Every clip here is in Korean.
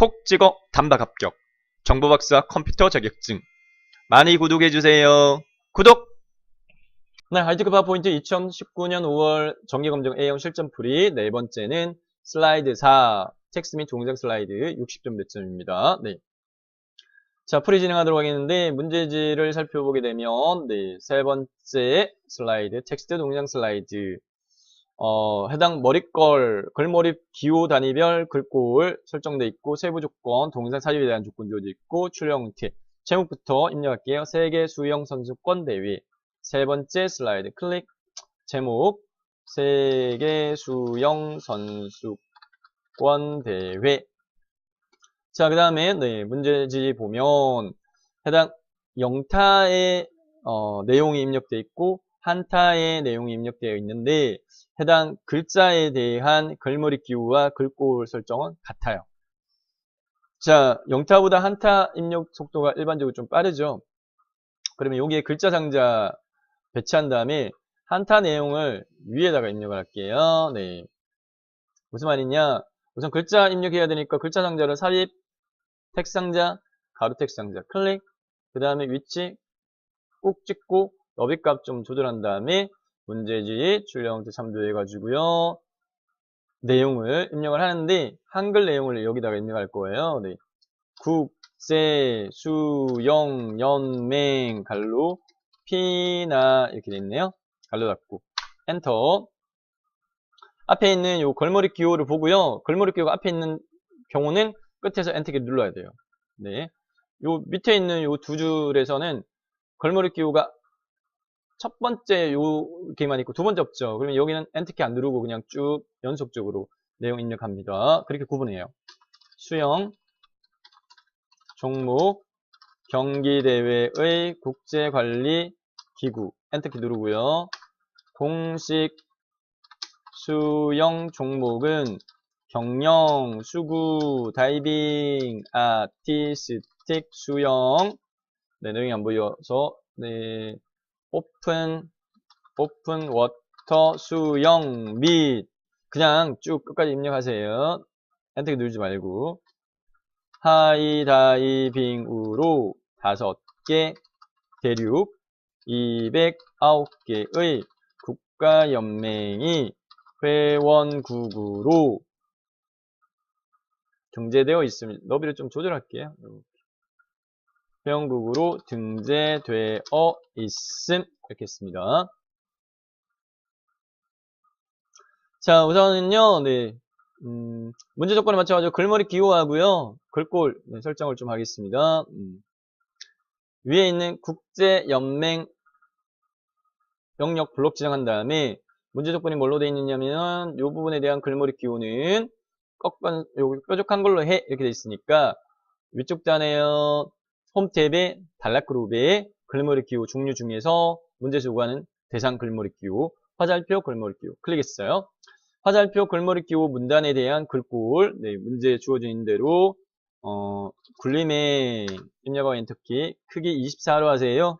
콕 찍어 단박 합격. 정보박사 컴퓨터 자격증. 많이 구독해주세요. 구독! 네, 하이트크 파워포인트 2019년 5월 정기검정 A형 실전 풀이 네 번째는 슬라이드 4. 텍스트 및 동작 슬라이드 60점 몇 점입니다. 네. 자, 풀이 진행하도록 하겠는데, 문제지를 살펴보게 되면, 네, 세 번째 슬라이드, 텍스트 동작 슬라이드. 어, 해당 머릿걸, 글머리 기호 단위별 글꼴 설정되어 있고, 세부 조건, 동작 사유에 대한 조건 주어져 있고, 출력 형태. 제목부터 입력할게요. 세계 수영 선수권 대회. 세 번째 슬라이드 클릭. 제목. 세계 수영 선수권 대회. 자, 그 다음에, 네, 문제지 보면, 해당 영타의, 어, 내용이 입력되어 있고, 한타의 내용이 입력되어 있는데, 해당 글자에 대한 글머리 기호와 글꼴 설정은 같아요. 자, 영타보다 한타 입력 속도가 일반적으로 좀 빠르죠. 그러면 여기에 글자 상자 배치한 다음에 한타 내용을 위에다가 입력을 할게요. 네. 무슨 말이냐? 우선 글자 입력해야 되니까 글자 상자를 삽입, 텍스트 상자, 가로 텍스트 상자 클릭, 그 다음에 위치 꾹 찍고 너비값 좀 조절한 다음에 문제지 출력형태 참조해 가지고요. 내용을 입력을 하는데 한글 내용을 여기다가 입력할 거예요. 네. 국제 수영 연맹 갈로 피나 이렇게 돼 있네요. 갈로 닫고 엔터 앞에 있는 요 걸머리 기호를 보고요. 걸머리 기호가 앞에 있는 경우는 끝에서 엔터키 눌러야 돼요. 네. 요 밑에 있는 요 두 줄에서는 걸머리 기호가 첫 번째 요게만 있고 두 번째 없죠. 그러면 여기는 엔터키 안 누르고 그냥 쭉 연속적으로 내용 입력합니다. 그렇게 구분해요. 수영, 종목, 경기대회의 국제관리기구 엔터키 누르고요. 공식 수영 종목은 경영, 수구, 다이빙, 아티스틱, 수영 네, 내용이 안 보여서 네, 오픈, 오픈 워터 수영 및 그냥 쭉 끝까지 입력하세요. 엔터 누르지 말고 하이다이빙으로 5개 대륙 209개의 국가연맹이 회원국으로 등재되어 있습니다. 너비를 좀 조절할게요. 회원국으로 등재되어 있음 이렇게 했습니다. 자 우선은요 네, 음, 문제 조건에 맞춰가지고 글머리 기호하고요 글꼴 네, 설정을 좀 하겠습니다. 음, 위에 있는 국제연맹 영역 블록 지정한 다음에 문제 조건이 뭘로 되어 있느냐면 이 부분에 대한 글머리 기호는 꺾은 여기 뾰족한 걸로 해 이렇게 되어 있으니까 위쪽 단에요 홈 탭에 단락 그룹에 글머리 기호 종류 중에서 문제 수구하는 대상 글머리 기호 화살표 글머리 기호 클릭했어요. 화살표 글머리 기호 문단에 대한 글꼴 네, 문제 주어져 있는 대로 어, 굴림의 입력어 엔터키 크기 24로 하세요.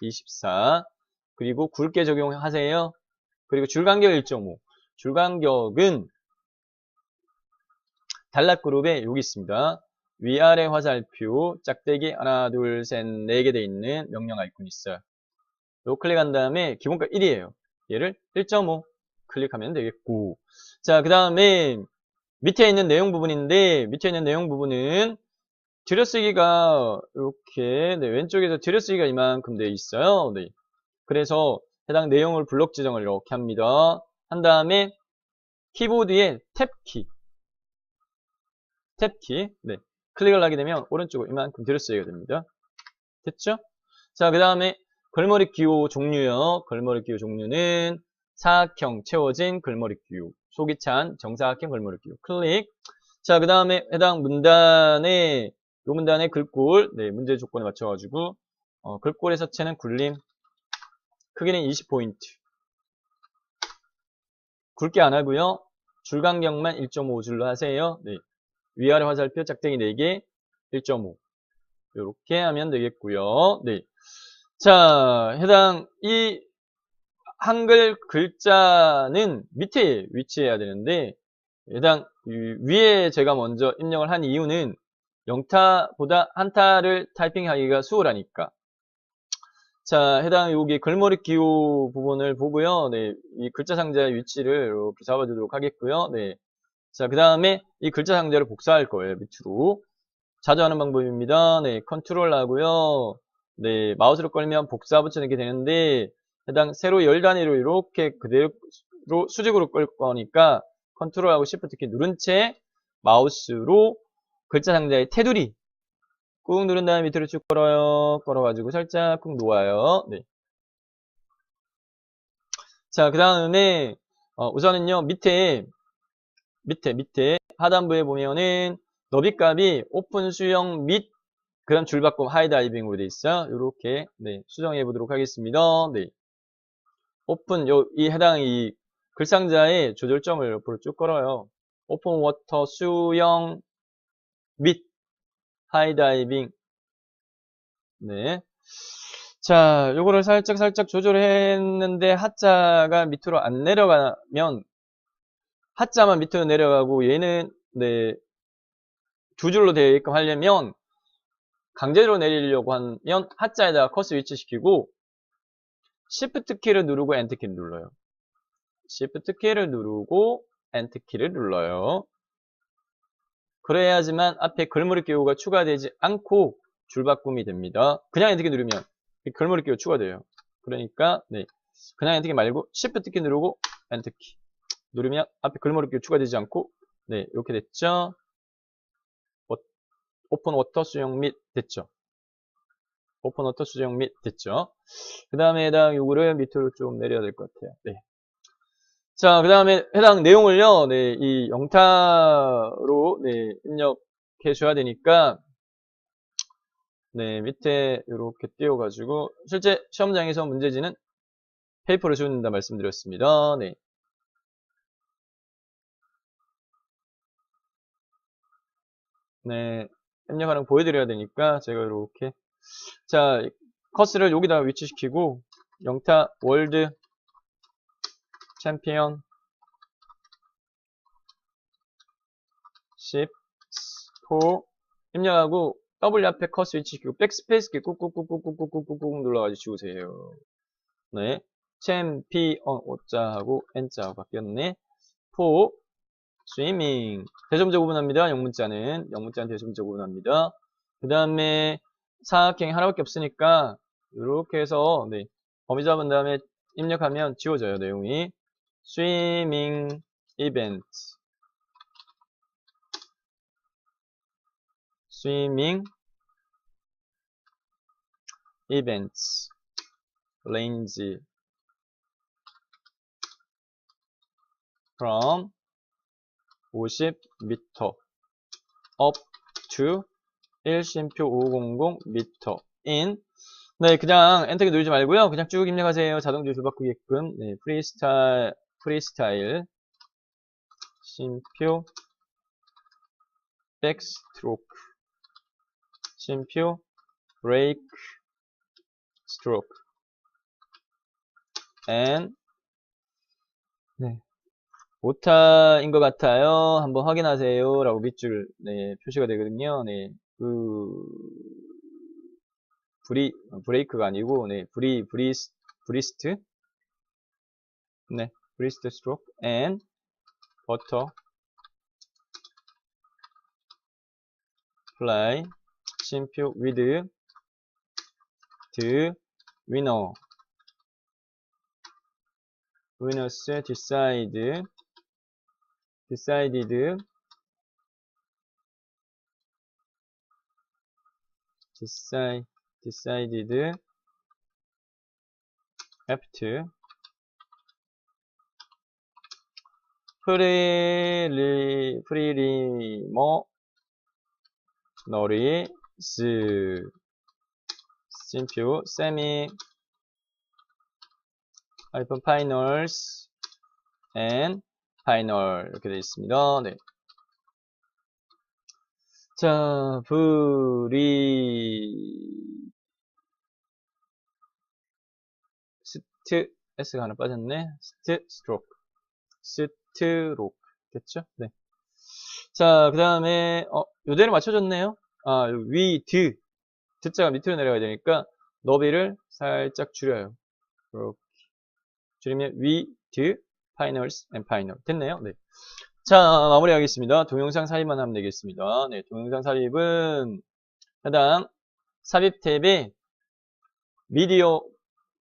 24 그리고 굵게 적용하세요. 그리고 줄간격 1.5 줄간격은 단락 그룹에 여기 있습니다. 위아래 화살표 짝대기 하나 둘 셋 네 개 돼 있는 명령 아이콘이 있어요. 요 클릭한 다음에 기본값 1이에요. 얘를 1.5 클릭하면 되겠고 자 그 다음에 밑에 있는 내용 부분인데 밑에 있는 내용 부분은 들여쓰기가 이렇게 네, 왼쪽에서 들여쓰기가 이만큼 돼 있어요. 네. 그래서 해당 내용을 블록 지정을 이렇게 합니다. 한 다음에 키보드의 탭키 탭키 네. 클릭을 하게 되면 오른쪽으로 이만큼 들여쓰기가 됩니다. 됐죠? 자, 그 다음에 글머리 기호 종류요. 글머리 기호 종류는 사각형 채워진 글머리 기호, 속이 찬 정사각형 글머리 기호. 클릭. 자, 그 다음에 해당 문단에 요 문단의 글꼴, 네, 문제 조건에 맞춰가지고 어, 글꼴의 서체는 굴림, 크기는 20포인트. 굵게 안 하고요. 줄간격만 1.5줄로 하세요. 네. 위아래 화살표 짝대기 4개 1.5 이렇게 하면 되겠고요. 네. 자, 해당 이 한글 글자는 밑에 위치해야 되는데 해당 위에 제가 먼저 입력을 한 이유는 영타보다 한타를 타이핑하기가 수월하니까. 자, 해당 여기 글머리 기호 부분을 보고요. 네, 이 글자 상자의 위치를 이렇게 잡아주도록 하겠고요. 네. 자, 그 다음에 이 글자 상자를 복사할 거예요. 밑으로. 자주 하는 방법입니다. 네, 컨트롤 하고요. 네, 마우스로 끌면 복사 게 되는데, 해당 세로 열 단위로 이렇게 그대로 수직으로 끌 거니까 컨트롤하고 시프트 키 누른 채 마우스로 글자 상자의 테두리 꾹 누른 다음에 밑으로 쭉 걸어요. 걸어가지고 살짝 꾹 놓아요. 네. 자, 그 다음에 어, 우선은요 밑에 밑에 밑에 하단부에 보면은 너비값이 오픈 수영 및 그다음 줄바꿈 하이다이빙으로 돼 있어요. 이렇게 네, 수정해 보도록 하겠습니다. 네. 오픈 요, 이 해당 이 글상자의 조절점을 옆으로 쭉 걸어요. 오픈 워터 수영 및 하이다이빙 네. 자, 요거를 살짝 살짝 조절했는데 하자가 밑으로 안 내려가면 하자만 밑으로 내려가고 얘는 네, 두 줄로 되어 있게끔 하려면 강제로 내리려고 하면 하자에다가 커스 위치시키고 Shift 키를 누르고 Enter 키를 눌러요. Shift 키를 누르고 Enter 키를 눌러요. 그래야지만 앞에 글머리 기호가 추가되지 않고 줄바꿈이 됩니다. 그냥 Enter 키 누르면 글머리 기호 추가돼요. 그러니까 네, 그냥 Enter 키 말고 Shift 키 누르고 Enter 키 누르면 앞에 글머리 기호 추가되지 않고 네 이렇게 됐죠. 오픈 워터 수영 및 됐죠. 오픈 워터 수정 및 됐죠. 그 다음에 해당 요구를 밑으로 좀 내려야 될 것 같아요. 네. 자, 그 다음에 해당 내용을요, 네, 이 영타로, 네, 입력해 줘야 되니까, 네, 밑에 이렇게 띄워가지고, 실제 시험장에서 문제지는 페이퍼를 주는다 말씀드렸습니다. 네. 네, 입력 하는 거 보여드려야 되니까, 제가 이렇게 자, 커스를 여기다 위치시키고 영타 월드 챔피언 10 4 입력하고 W 앞에 커스 위치시키고 백스페이스 키 꾹꾹꾹꾹꾹꾹꾹꾹 눌러가지고 지우세요. 네. 챔피언 O자 하고 N자 바뀌었네. 4 스위밍 대점적 구분합니다. 영문자는 영문자는 대점적 구분합니다. 그 다음에 사각형이 하나밖에 없으니까 이렇게 해서 네, 범위 잡은 다음에 입력하면 지워져요 내용이 swimming event swimming events range from 50m up to 1심표 500m in. 네 그냥 엔터키 누르지 말고요. 그냥 쭉 입력하세요. 자동 주술 바꾸게끔. 네, 프리스타일 프리스타일 심표 백스트로크 심표 브레이크 스트로크 and. 네. 오타인 것 같아요. 한번 확인하세요. 라고 밑줄 네, 표시가 되거든요. 네. 그 브리 브레이크가 아니고 네 브리 브리스 브리스트 네 브리스트 스트로크 and 버터 플라이 심표 위드 드 위너 위너스 디사이드 decided decide, decided after 프리리 프리리머 너리 스 심표 세미 하이픈 파이널스 앤 파이널 이렇게 되어 있습니다. 네. 자, 브리 스트 S가 하나 빠졌네. 스트 스트로크 스트로크 됐죠? 네. 자, 그 다음에, 어, 요대로 맞춰줬네요. 아, 위, 드. 드자가 밑으로 내려가야 되니까, 너비를 살짝 줄여요. 이렇게. 줄이면 위, 드, 파이널스, 앤 파이널. 됐네요. 네. 자, 마무리하겠습니다. 동영상 삽입만 하면 되겠습니다. 네, 동영상 삽입은 해당 삽입 탭에 미디어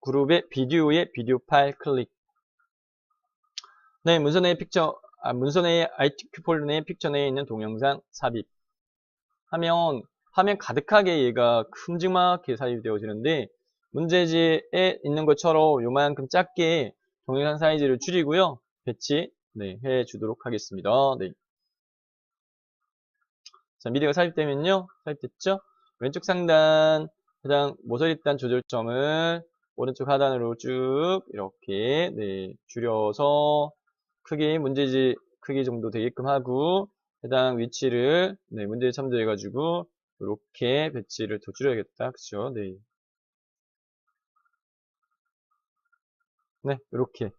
그룹의 비디오의 비디오 파일 클릭. 네, 문서 내의 픽처, 아, 문서 내의 ITQ 폴더 내의 픽처 내에 있는 동영상 삽입. 하면, 화면 가득하게 얘가 큼직하게 삽입이 되어지는데, 문제지에 있는 것처럼 요만큼 작게 동영상 사이즈를 줄이고요. 배치, 네, 해 주도록 하겠습니다. 네. 자, 미디어가 삽입되면요. 삽입됐죠? 왼쪽 상단, 해당 모서리단 조절점을 오른쪽 하단으로 쭉 이렇게 네, 줄여서 크기 문제지 크기 정도 되게끔 하고 해당 위치를 네, 문제에 참조해 가지고 이렇게 배치를 더 줄여야겠다. 그렇죠? 네. 네, 이렇게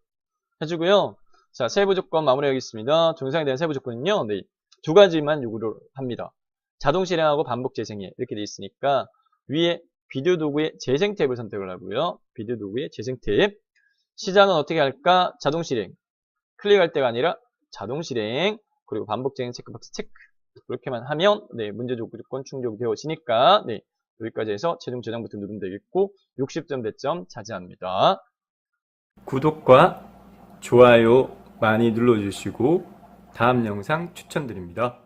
해주고요. 자, 세부 조건 마무리하겠습니다. 동영상에 대한 세부 조건은요. 네, 두 가지만 요구를 합니다. 자동 실행하고 반복 재생해 이렇게 돼 있으니까 위에 비디오 도구의 재생 탭을 선택을 하고요. 비디오 도구의 재생 탭. 시작은 어떻게 할까? 자동 실행. 클릭할 때가 아니라 자동 실행. 그리고 반복 재생 체크박스 체크. 이렇게만 하면 네, 문제 조건 충족되어지니까 네, 여기까지 해서 최종 저장 버튼 누르면 되겠고 60점 대점 차지합니다. 구독과 좋아요 많이 눌러주시고 다음 영상 추천드립니다.